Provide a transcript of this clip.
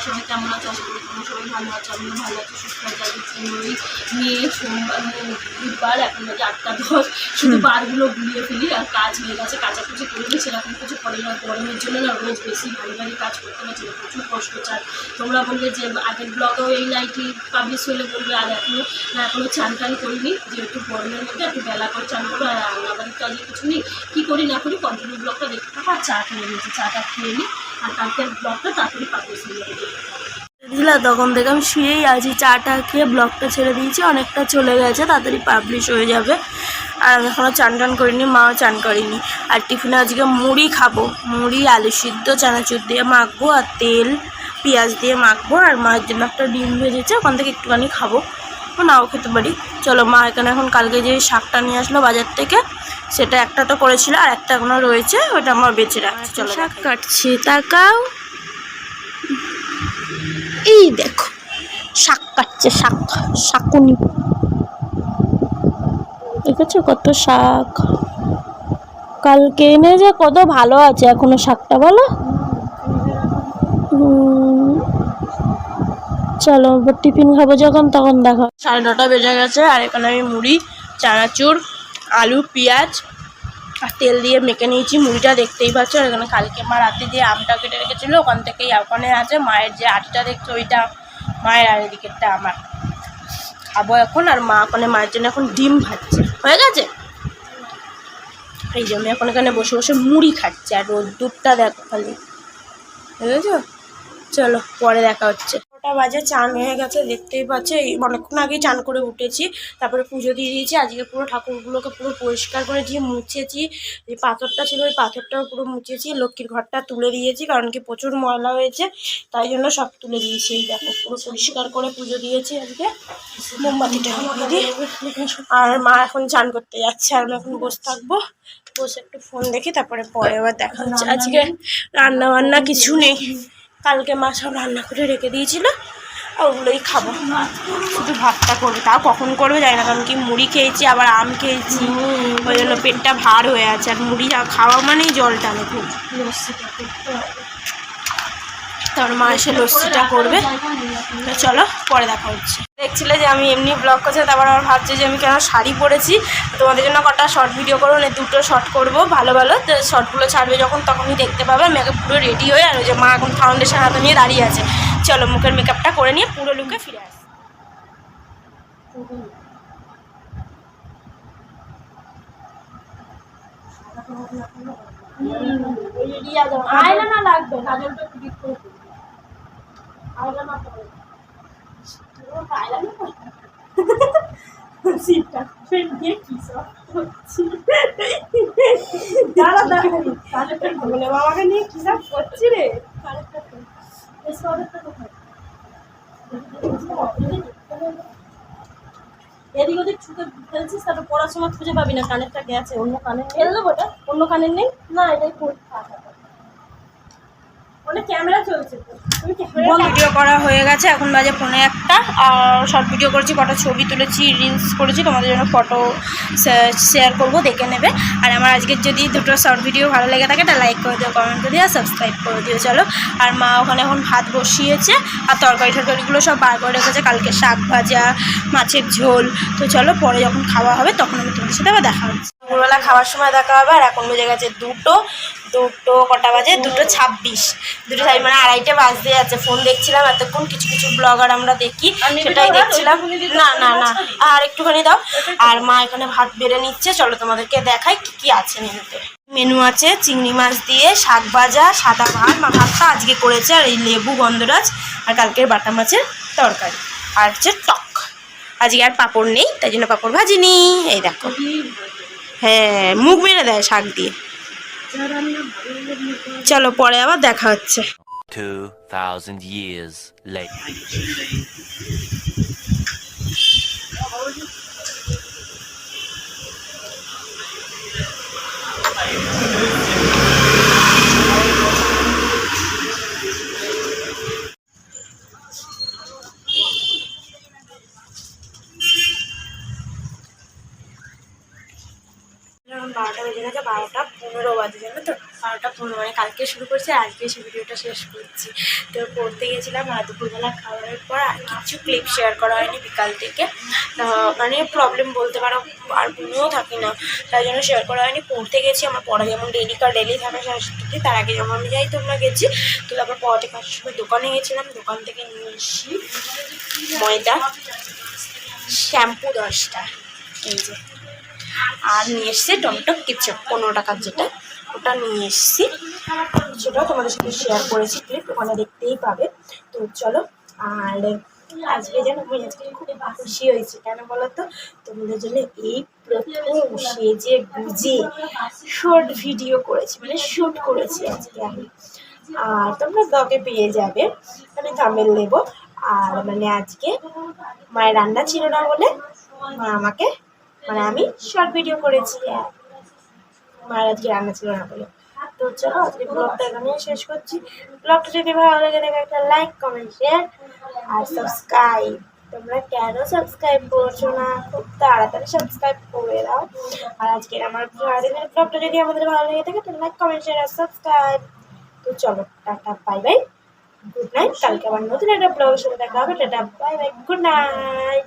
তোমরা সবাই কেমন আছো? আশা করি তোমরা সবাই ভালো আছো আমিও ভালো আছি সুস্থ আছি আজকে পনেরোই মে সোমবার মানে বুধবার এখন বাজে আটটা দশ। শুধু বারগুলো গুলিয়ে ফেলি আর কাজ হয়ে গেছে কাচাকুচি করলে সেরকম কিছু করে না গরমের জন্য না রোজ বেশি ভারী ভারী কাজ করতে হচ্ছে প্রচুর কষ্ট চায় তোমরা বলবে যে আগের ব্লগেও এই নাইটি পাবলিশ হলে বলবে আর এখনও না এখনও চান টান করিনি যেহেতু গরমের মধ্যে একটু বেলা করে চান করব আর তো কিছু নেই কী করি না করি কন্টিনিউ ব্লগটা দেখতে থাকো আর চা খেয়ে নিয়েছি, চাটা খেয়ে নিই, আর কালকের ব্লগটা তাড়াতাড়ি যাবে। দিলা তখন থেকে আমি শুয়েই আছি, চাটা খেয়ে ব্লগটা ছেড়ে দিয়েছি, অনেকটা চলে গেছে, তাড়াতাড়ি পাবলিশ হয়ে যাবে। আর আমি এখনও চান টান করিনি, মাও চান করিনি। আর টিফিনে আজকে মুড়ি খাব, মুড়ি, আলু সিদ্ধ, চানাচুর দিয়ে মাখবো, আর তেল, পেঁয়াজ দিয়ে মাখবো, আর মায়ের জন্য একটা ডিম ভেজেছে, ওখান থেকে একটুখানি খাব। নাও খেতে পারি। চলো মা এখানে এখন কালকে যে শাকটা নিয়ে আসলো বাজার থেকে সেটা একটা তো করেছিল আর একটা এখনও রয়েছে ওটা আমার বেঁচে রাখছি। চলো শাক কাটছি তাকাও। এই দেখো শাক কাটছে শাক শাকুনি। দেখেছ কত শাক? কালকে এনে যে কত ভালো আছে এখনও শাকটা বলো। উম, চলো টিফিন খাব যখন, তখন দেখো সাড়ে নটা বেজে গেছে, আর এখানে আমি মুড়ি, চানাচুর, আলু, পেঁয়াজ আর তেল দিয়ে মেখে নিয়েছি। মুড়িটা দেখতেই পাচ্ছ, আর এখানে কালকে মা রাতে যে আমটা কেটে রেখেছিলো, ওখান থেকেই ওখানে আছে। মায়ের যে আটিটা দেখছ, ওইটা মায়ের, আর এদিকেরটা আমার। খাব এখন, আর মা ওখানে মায়ের জন্য এখন ডিম ভাজছে। হয়ে গেছে? এই যে আমি এখন এখানে বসে বসে মুড়ি খাচ্ছি, আর রোদ্দুরটা দেখো খালি। বুঝেছ চলো, পরে দেখা হচ্ছে। ওটা বাজে, চান হয়ে গেছে, দেখতেই পাচ্ছে, এই অনেকক্ষণ আগেই চান করে উঠেছি, তারপরে পুজো দিয়ে দিয়েছি, আজকে পুরো ঠাকুরগুলোকে পুরো পরিষ্কার করে দিয়ে মুছেছি, যে পাথরটা ছিল ওই পাথরটাও পুরো মুছেছি, লক্ষ্মীর ঘরটা তুলে দিয়েছি, কারণ কি প্রচুর ময়লা হয়েছে, তাই জন্য সব তুলে দিয়েছি, এই দেখো, পুরো পরিষ্কার করে পুজো দিয়েছি আজকে, মোমবাতিটা দিই, আর মা এখন চান করতে যাচ্ছে, আর আমি এখন বসে থাকব, বসে একটু ফোন দেখি, তারপরে পরে আবার দেখা আজকে রান্না বান্না কিছু নেই। কালকে মা সব রান্না করে রেখে দিয়েছিল আর ওগুলোই খাব। শুধু ভাতটা করবে তাও কখন করবে জানি না কারণ কি মুড়ি খেয়েছি আবার আম খেয়েছি ওই জন্য পেটটা ভার হয়ে আছে আর মুড়ি খাওয়া মানেই জল টানে খুব তার মা এসে লস্যিটা করবে। তো চলো, পরে দেখা হচ্ছে। দেখছিলে যে আমি এমনি ব্লগ করছি তারপর আমার ভাবছে যে আমি কেন শাড়ি পরেছি। তোমাদের জন্য কটা শর্ট ভিডিও করব না দুটো শর্ট করব, ভালো ভালো। তো শর্টগুলো ছাড়বে যখন, তখনই দেখতে পাবে। আগে পুরো রেডি হয়ে, আর ওই যে মা এখন ফাউন্ডেশন হাতে নিয়ে দাঁড়িয়ে আছে। চলো, মুখের মেকআপটা করে নিয়ে পুরো লুকে ফিরে আসি। আয়না লাগবে কাজলটা করে আয়না না। সিটটা ফেল দিয়ে কি সব। দাঁড়া, দাঁড়া। কাজলটা বাবাকে নিয়ে কি সব করছি রে কাজলটা কোথায়? এদিক ওদিক ছুটে ফেলছিস তারপর পড়ার সময় খুঁজে পাবি না কানেরটা গেছে অন্য কানের ফেল দেবো ওটা? অন্য কানের নেই? না এটাই চলছে ভিডিও করা হয়ে গেছে এখন বাজে ফোনে একটা। আর শর্ট ভিডিও করেছি কটা ছবি তুলেছি রিলস করেছি তোমাদের জন্য ফটো শেয়ার করব দেখে নেবে। আর আমার আজকের যদি দুটো শর্ট ভিডিও ভালো লেগে থাকে এটা লাইক করে দিও কমেন্ট করে দিও আর সাবস্ক্রাইব করে দিও চলো। আর মা ওখানে এখন ভাত বসিয়েছে আর তরকারি টরকারিগুলো সব বার করে রেখেছে কালকে শাক ভাজা মাছের ঝোল। তো চলো পরে যখন খাওয়া হবে তখন আমি তোমাদের সাথে আবার দেখা হচ্ছে। দুপুরবেলা খাওয়ার সময় দেখা হবে আর এখন বেজে গেছে দুটো দুটো কটা বাজে? দুটো ছাব্বিশ। দুটো ছাব্বিশ মানে আড়াইটে বাজতে যাচ্ছে। ফোন দেখছিলাম এতক্ষণ কিছু কিছু ব্লগার আমরা দেখি সেটাই দেখছিলাম। না না না আর একটুখানি দাও। আর মা এখানে ভাত বেড়ে নিচ্ছে। চলো তোমাদেরকে দেখাই কি কি আছে মেনুতে। মেনু আছে চিংড়ি মাছ দিয়ে শাক ভাজা সাদা ভাত মা ভাতটা আজকে করেছে আর এই লেবু গন্ধরাজ আর কালকের বাটা মাছের তরকারি। আর হচ্ছে টক। আজকে আর পাঁপড় নেই তাই জন্য পাঁপড় ভাজিনি। এই দেখো। হ্যাঁ মুখ মেরে দেয় শাক দিয়ে চলো পরে আবার দেখা হচ্ছে 2,000 years later. এখন বারোটা বেজে গেছে বারোটা পনেরো বাজে, জানো তো? বারোটা পনেরো মানে কালকে শুরু করছি, আজকে সেই ভিডিওটা শেষ করছি। তো পড়তে গেছিলাম, আর দুপুরবেলা খাওয়ার পর আর কিছু ক্লিপ শেয়ার করা হয়নি বিকাল থেকে। মানে প্রবলেম বলতে পারো, আর মনেও থাকি না। তাই জন্য শেয়ার করা হয়নি, পড়তে গেছি। আমার পড়া যেমন ডেলি কার ডেলি থাকে সাংস্কৃতিক তার আগে যেমন আমি যাই, তোমরা গেছি। তো তারপর পড়াতে কাজের সময় দোকানে গেছিলাম, দোকান থেকে নিয়ে এসি ময়দা। শ্যাম্পু দশটা, এই যে। আর নিয়ে এসছি টমেটো কিছু পনেরো টাকার যেটা, ওটা নিয়ে এসছি। সেটাও তোমাদের সাথে শেয়ার করেছি ক্লিপ ওখানে দেখতেই পাবে। তো চলো, আর আজকে যেন আমি আজকে খুব খুশি হয়েছি, কেন বলো তো তোমাদের জন্য এই প্রথম সেজে বুঝে শর্ট ভিডিও করেছি মানে শ্যুট করেছি আজকে আমি। আর তোমরা ব্লগে পেয়ে যাবে আমি থামেল নেব। আর মানে আজকে মায়ের রান্না ছিল না বলে মা আমাকে মানে আমি শর্ট ভিডিও করেছি। মায়ের আজকে রান্না ছিল না বলে। তো চলো, আজকে ব্লগটা এখানেই শেষ করছি। ব্লগটা যদি ভালো লেগে থাকে একটা লাইক কমেন্ট শেয়ার আর সাবস্ক্রাইব তোমরা কেন সাবস্ক্রাইব করছ না? খুব তাড়াতাড়ি সাবস্ক্রাইব করে দাও। আর আজকের আমার সারাদিনের ব্লগটা যদি আমাদের ভালো লেগে থাকে তো লাইক কমেন্ট শেয়ার আর সাবস্ক্রাইব তো চলো, tata bye bye good night কালকে আবার নতুন একটা ব্লগের সাথে দেখা হবে। Tata bye bye good night